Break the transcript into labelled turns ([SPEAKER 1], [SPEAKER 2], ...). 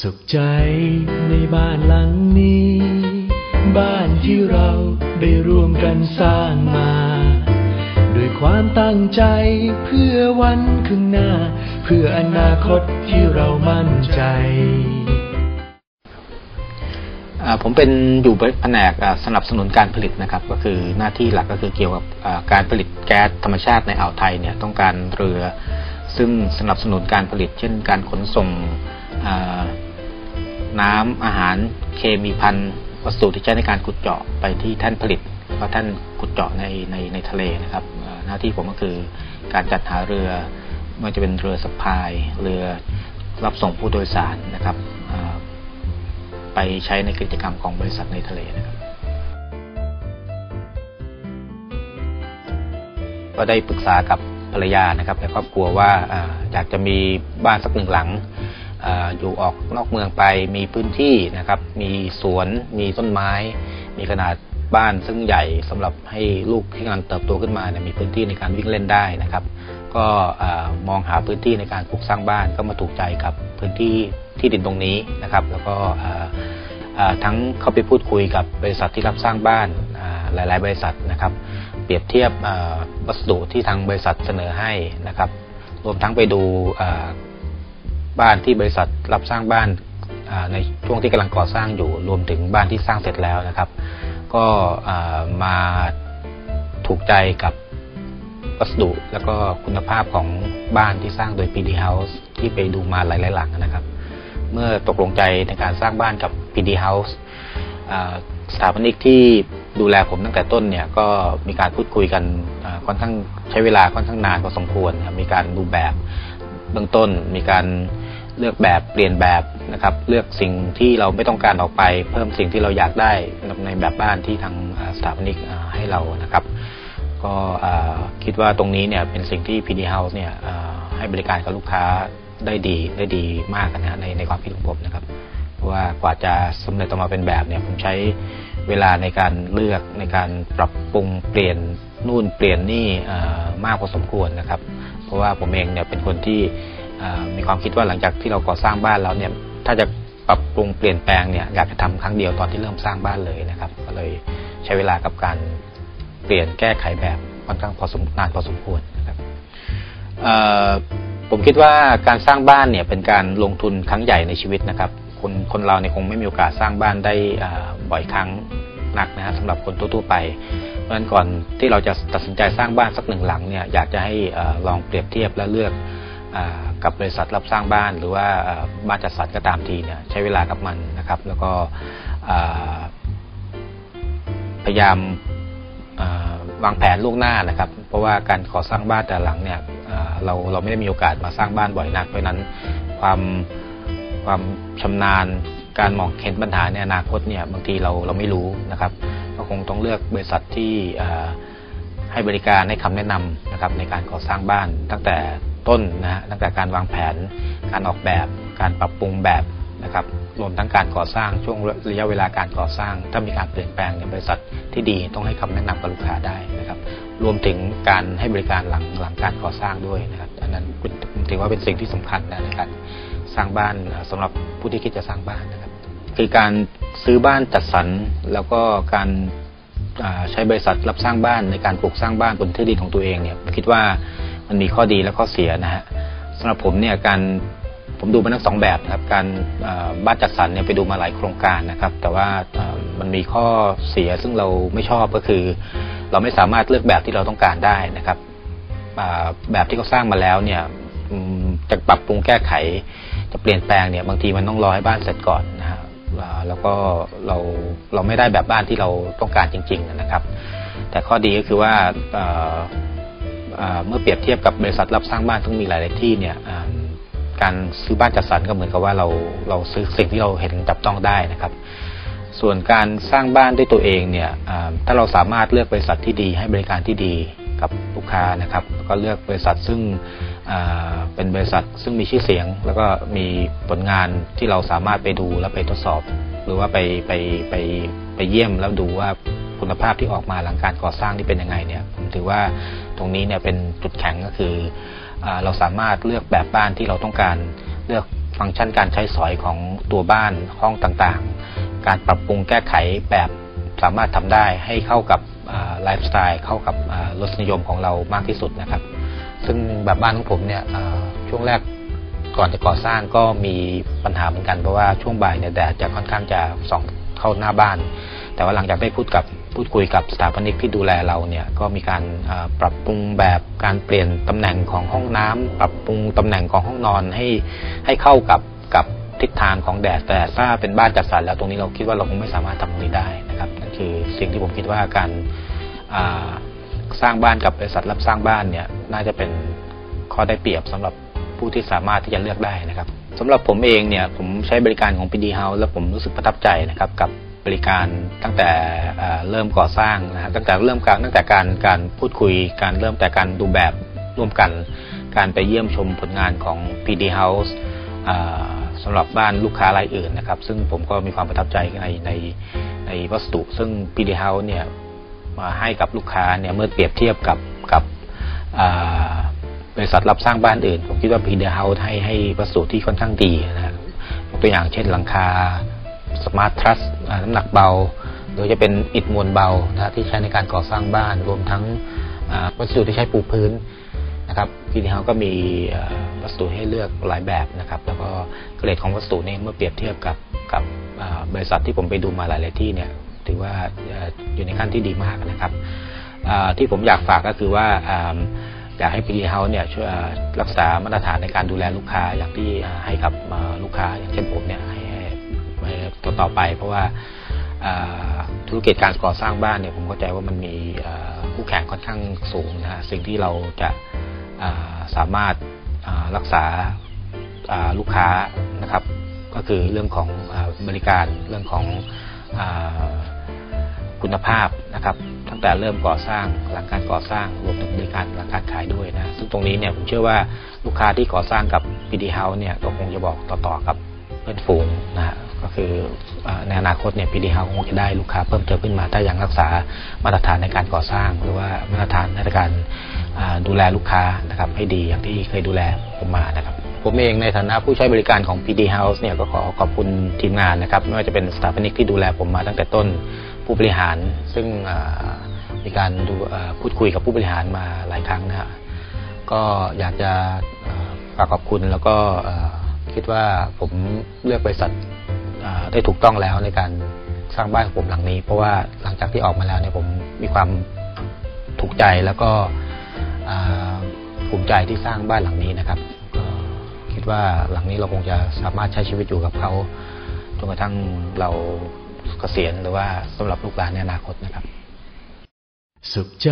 [SPEAKER 1] สุขใจในบ้านหลังนี้ บ้านที่เราได้ร่วมกันสร้างมา ด้วยความตั้งใจเพื่อวันข้างหน้า เพื่ออนาคตที่เรามั่นใจ
[SPEAKER 2] ผมเป็นอยู่แผนกสนับสนุนการผลิตนะครับ ก็คือหน้าที่หลักก็คือเกี่ยวกับการผลิตแก๊สธรรมชาติในอ่าวไทยเนี่ยต้องการเรือ ซึ่งสนับสนุนการผลิต เช่น การขนส่ง น้ำอาหารเคมีพันวัสดุที่ใช้ในการขุดเจาะไปที่ท่านผลิตแล้วก็ท่านขุดเจาะในในในทะเลนะครับหน้าที่ผมก็คือการจัดหาเรือไม่ว่าจะเป็นเรือสะพายเรือรับส่งผู้โดยสารนะครับไปใช้ในกิจกรรมของบริษัทในทะเลนะครับก็ได้ปรึกษากับภรรยานะครับและครอบครัวว่าอยากจะมีบ้านสักหนึ่งหลัง อยู่ออกนอกเมืองไปมีพื้นที่นะครับ มีสวนมีต้นไม้ มีขนาดบ้านซึ่งใหญ่สำหรับให้ลูกที่กำลังเติบโตขึ้นมาเนี่ยมีพื้นที่ในการวิ่งเล่นได้นะครับ ก็มองหาพื้นที่ในการปลูกสร้างบ้านก็มาถูกใจกับพื้นที่ที่ดินตรงนี้นะครับ แล้วก็ทั้งเข้าไปพูดคุยกับบริษัทที่รับสร้างบ้านหลาย ๆ บริษัทนะครับ เปรียบเทียบวัสดุที่ทางบริษัทเสนอให้นะครับ รวมทั้งไปดู บ้านที่บริษัทรับสร้างบ้านในช่วงที่กำลังก่อสร้างอยู่ รวมถึงบ้านที่สร้างเสร็จแล้วนะครับ ก็มาถูกใจกับวัสดุแล้วก็คุณภาพของบ้านที่สร้างโดย PD House ที่ไปดูมาหลายๆหลังนะครับ เมื่อตกลงใจในการสร้างบ้านกับ PD House สถาปนิกที่ดูแลผมตั้งแต่ต้นเนี่ยก็มีการพูดคุยกันค่อนข้างใช้เวลาค่อนข้างนานพอสมควร มีการดูแบบเบื้องต้นมีการ เลือกแบบเปลี่ยนแบบนะครับ เลือกสิ่งที่เราไม่ต้องการออกไป เพิ่มสิ่งที่เราอยากได้ในแบบบ้านที่ทางสถาปนิกให้เรานะครับ ก็คิดว่าตรงนี้เนี่ยเป็นสิ่งที่ PD House เนี่ยให้บริการกับลูกค้าได้ดีได้ดีมากนะฮะในในความคิดของผมนะครับเพราะว่ากว่าจะสำเร็จออกมาเป็นแบบเนี่ยผมใช้เวลาในการเลือกในการปรับปรุงเปลี่ยนนู่นเปลี่ยนนี่มากพอสมควรนะครับ เพราะว่าผมเองเนี่ยเป็นคนที่ มีความคิดว่าหลังจากที่เราก่อสร้างบ้านแล้วเนี่ยถ้าจะปรับปรุงเปลี่ยนแปลงเนี่ยอยากจะทำครั้งเดียวตอนที่เริ่มสร้างบ้านเลยนะครับ ก็เลยใช้เวลากับการเปลี่ยนแก้ไขแบบค่อนข้างพอสมนานพอสมควรนะครับผมคิดว่าการสร้างบ้านเนี่ยเป็นการลงทุนครั้งใหญ่ในชีวิตนะครับ คนคนเราเนี่ยคงไม่มีโอกาสสร้างบ้านได้บ่อยครั้งนักนะฮะสำหรับคนทั่วๆไปเพราะฉะนั้นก่อนที่เราจะตัดสินใจสร้างบ้านสักหนึ่งหลังเนี่ยอยากจะให้อลองเปรียบเทียบและเลือกอ กับบริษัทรับสร้างบ้าน หรือว่าบ้านจัดสรรก็ตามทีเนี่ยใช้เวลากับมันนะครับ แล้วก็พยายามวางแผนล่วงหน้านะครับ เพราะว่าการก่อสร้างบ้านแต่หลังเนี่ยเราเราไม่ได้มีโอกาสมาสร้างบ้านบ่อยนัก เพราะนั้นความความชำนาญการมองเห็นปัญหาในอนาคตเนี่ยบางทีเราเราไม่รู้นะครับ ก็คงต้องเลือกบริษัทที่ให้บริการให้คำแนะนำนะครับในการก่อสร้างบ้านตั้งแต่ ต้นนะฮะตั้งแต่การวางแผน การออกแบบ การปรับปรุงแบบนะครับรวมทั้งการก่อสร้างช่วงระยะเวลาการก่อสร้าง ถ้ามีการเปลี่ยนแปลงเนี่ยบริษัทที่ดีต้องให้คำแนะนำกับลูกค้าได้นะครับ รวมถึงการให้บริการหลังหลังการก่อสร้างด้วยนะครับอันนั้นถือว่าเป็นสิ่งที่สำคัญนะในการสร้างบ้านเอ่อสำหรับผู้ที่คิดจะสร้างบ้านนะครับ คือการซื้อบ้านจัดสรรแล้วก็การใช้บริษัทรับสร้างบ้านในการปลูกสร้างบ้านบนที่ดินของตัวเองเนี่ยผมคิดว่า มันมีข้อดีและข้อเสียนะฮะสำหรับผมเนี่ยการผมดูมาทั้งสองแบบนะครับ การบ้านจัดสรรเนี่ยไปดูมาหลายโครงการนะครับ แต่ว่ามันมีข้อเสียซึ่งเราไม่ชอบก็คือ เราไม่สามารถเลือกแบบที่เราต้องการได้นะครับแบบที่เขาสร้างมาแล้วเนี่ยจะปรับปรุงแก้ไข จะเปลี่ยนแปลงเนี่ยบางทีมันต้องรอให้บ้านเสร็จก่อนนะฮะแล้วก็เราเราไม่ได้แบบบ้านที่เราต้องการจริง ๆ นะครับ แต่ข้อดีก็คือว่า เมื่อเปรียบเทียบกับบริษัทรับสร้างบ้านซึ่งมีหลายๆที่เนี่ยการซื้อบ้านจัดสรรก็เหมือนกับว่าเราเราซื้อสิ่งที่เราเห็นจับต้องได้นะครับ ส่วนการสร้างบ้านด้วยตัวเองเนี่ยถ้าเราสามารถเลือกบริษัทที่ดี ให้บริการที่ดีกับลูกค้านะครับแล้วก็เลือกบริษัทซึ่งเป็นบริษัทซึ่งมีชื่อเสียง แล้วก็มีผลงานที่เราสามารถไปดูและไปทดสอบ หรือว่าไปไปไปไปเยี่ยมแล้วดูว่า คุณภาพที่ออกมาหลังการก่อสร้างนี่เป็นยังไงเนี่ยผมถือว่าตรงนี้เนี่ยเป็นจุดแข็งก็คืออเราสามารถเลือกแบบบ้านที่เราต้องการเลือกฟังก์ชันการใช้สอยของตัวบ้านห้องต่างๆ การปรับปรุงแก้ไขแบบสามารถทำได้ให้เข้ากับไลฟ์สไตล์เข้ากับรสนิยมของเรามากที่สุดนะครับ ซึ่งแบบบ้านของผมเนี่ยช่วงแรกก่อนจะก่อสร้างก็มีปัญหาเหมือนกันเพราะว่าช่วงบ่ายเนี่ยแดดจะค่อนข้างจะส่องเข้าหน้าบ้าน แต่ว่าหลังจากได้พูดกับ พูดคุยกับสถาปนิกที่ดูแลเราเนี่ยก็มีการปรับปรุงแบบการเปลี่ยนตำแหน่งของห้องน้ำปรับปรุงตำแหน่งของห้องนอนให้ให้เข้ากับกับทิศทางของแดดแต่ถ้าเป็นบ้านจัดสรรแล้วตรงนี้เราคิดว่าเราคงไม่สามารถทำตรงนี้ได้นะครับนั่นคือสิ่งที่ผมคิดว่าการสร้างบ้านกับบริษัทรับสร้างบ้านเนี่ยน่าจะเป็นข้อได้เปรียบสำหรับผู้ที่สามารถที่จะเลือกได้นะครับสำหรับผมเองเนี่ยผมใช้บริการของ PD House แล้วผมรู้สึกประทับใจนะครับกับ บริการตั้งแต่เริ่มก่อสร้างนะฮะตั้งแต่เริ่มการตั้งแต่การการพูดคุย การเริ่มแต่การดูแบบร่วมกัน การไปเยี่ยมชมผลงานของ PD House สำหรับบ้านลูกค้ารายอื่นนะครับ ซึ่งผมก็มีความประทับใจในในในวัสดุ ซึ่ง PD House เนี่ยมาให้กับลูกค้าเนี่ยเมื่อเปรียบเทียบกับกับบริษัทรับสร้างบ้านอื่น ผมคิดว่า PD House ให้ให้วัสดุที่ค่อนข้างดีนะครับตัวอย่างเช่นหลังคา สมาร์ททรัสน้ำหนักเบา โดยจะเป็นอิฐมวลเบานะที่ใช้ในการก่อสร้างบ้าน รวมทั้งวัสดุที่ใช้ปูพื้นนะครับพีดีเฮาก็มีวัสดุให้เลือกหลายแบบนะครับ แล้วก็เกรดของวัสดุนี่เมื่อเปรียบเทียบกับกับบริษัทที่ผมไปดูมาหลายๆที่เนี่ยถือว่าอยู่ในขั้นที่ดีมากนะครับที่ผมอยากฝากก็คือว่าอยากให้พีดีเฮาเนี่ยช่วยรักษามาตรฐานในการดูแลลูกค้าอย่างที่ให้กับลูกค้าอย่างเช่นผมเนี่ย ต่อไป เพราะว่าธุรกิจการก่อสร้างบ้านเนี่ยผมเข้าใจว่ามันมีคู่แข่งค่อนข้างสูงนะฮะสิ่งที่เราจะสามารถรักษาลูกค้านะครับ ก็คือเรื่องของบริการเรื่องของคุณภาพนะครับ ตั้งแต่เริ่มก่อสร้างหลังการก่อสร้างรวมถึงบริการหลังการขายด้วยนะซึ่งตรงนี้เนี่ยผมเชื่อว่าลูกค้าที่ก่อสร้างกับ PD House เนี่ยก็คงจะบอกต่อๆกับเพื่อนฝูงนะฮะ ก็คือในอนาคตเนี่ย PD House คงจะได้ลูกค้าเพิ่มเติมขึ้นมา ถ้ายังรักษามาตรฐานในการก่อสร้าง หรือว่ามาตรฐานในการดูแลลูกค้านะครับให้ดีอย่างที่เคยดูแลผมมานะครับ ผมเองในฐานะผู้ใช้บริการของ PD House เนี่ยก็ขอขอบคุณทีมงานนะครับไม่ว่าจะเป็นสถาปนิกที่ดูแลผมมาตั้งแต่ต้นผู้บริหาร ซึ่งมีการดูพูดคุยกับผู้บริหารมาหลายครั้งนะฮะก็อยากจะฝากขอบคุณแล้วก็คิดว่าผมเลือกบริษัท ได้ถูกต้องแล้วในการสร้างบ้านของผมหลังนี้ เพราะว่าหลังจากที่ออกมาแล้วเนี่ยผมมีความถูกใจแล้วก็ภูมิใจที่สร้างบ้านหลังนี้นะครับ ก็คิดว่าหลังนี้เราคงจะสามารถใช้ชีวิตอยู่กับเขาจนกระทั่งเราเกษียณหรือว่าสำหรับลูกหลานในอนาคตนะครับ
[SPEAKER 1] สุขใจ